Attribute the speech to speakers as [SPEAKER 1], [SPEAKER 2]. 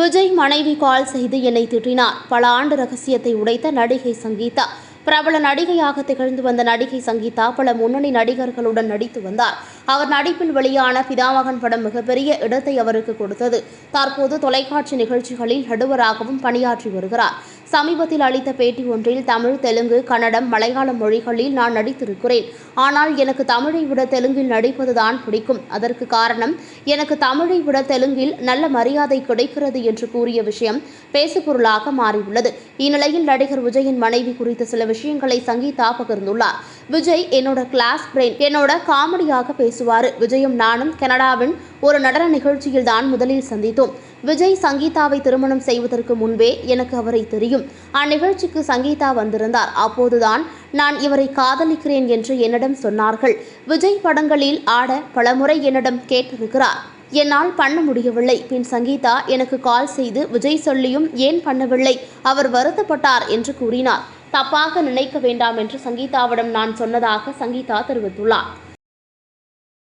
[SPEAKER 1] விஜய் மனைவி கால் செய்து என்னை திட்டினார். பல ஆண்டு ரகசியத்தை உடைத்த நடிகை சங்கீதா. பிரபல நடிகையாக திகழ்ந்து வந்த நடிகை சங்கீதா பல முன்னணி நடிகர்களுடன் நடித்து வந்தார். அவர் நடிப்பில் வெளியான பிதாமகன் படம் மிகப்பெரிய இடத்தை அவருக்கு கொடுத்தது. தற்போது தொலைக்காட்சி நிகழ்ச்சிகளில் நடுவராகவும் பணியாற்றி வருகிறார். சமீபத்தில் அளித்த பேட்டி ஒன்றில் தமிழ் தெலுங்கு கன்னடம் மலையாள மொழிகளில் நான் நடித்திருக்கிறேன். ஆனால் எனக்கு தமிழை விட தெலுங்கில் நடிப்பதுதான் பிடிக்கும். அதற்கு காரணம் எனக்கு தமிழை விட தெலுங்கில் நல்ல மரியாதை கிடைக்கிறது என்று கூறிய விஷயம் பேசுபொருளாக மாறியுள்ளது. இந்நிலையில் நடிகர் விஜயின் மனைவி குறித்த சில விஷயங்களை சங்கீதா பகிர்ந்துள்ளார். விஜய் என்னோட கிளாஸ் பிரெயின் என்னோட காமெடியாக பேசுவார். விஜயும் நானும் கனடாவின் ஒரு நடன நிகழ்ச்சியில் தான் முதலில் சந்தித்தோம். விஜய் சங்கீதாவை திருமணம் செய்வதற்கு முன்பே எனக்கு அவரை தெரியும். அந்நிகழ்ச்சிக்கு சங்கீதா வந்திருந்தார். அப்போதுதான் நான் இவரை காதலிக்கிறேன் என்று என்னிடம் சொன்னார்கள். விஜய் படங்களில் ஆட பலமுறை என்னிடம் கேட்டிருக்கிறார். என்னால் பண்ண முடியவில்லை. பின் சங்கீதா எனக்கு கால் செய்து விஜய் சொல்லியும் ஏன் பண்ணவில்லை? அவர் வருத்தப்பட்டார் என்று கூறினார். தப்பாக நினைக்க வேண்டாம் என்று சங்கீதாவிடம் நான் சொன்னதாக சங்கீதா தெரிவித்துள்ளார்.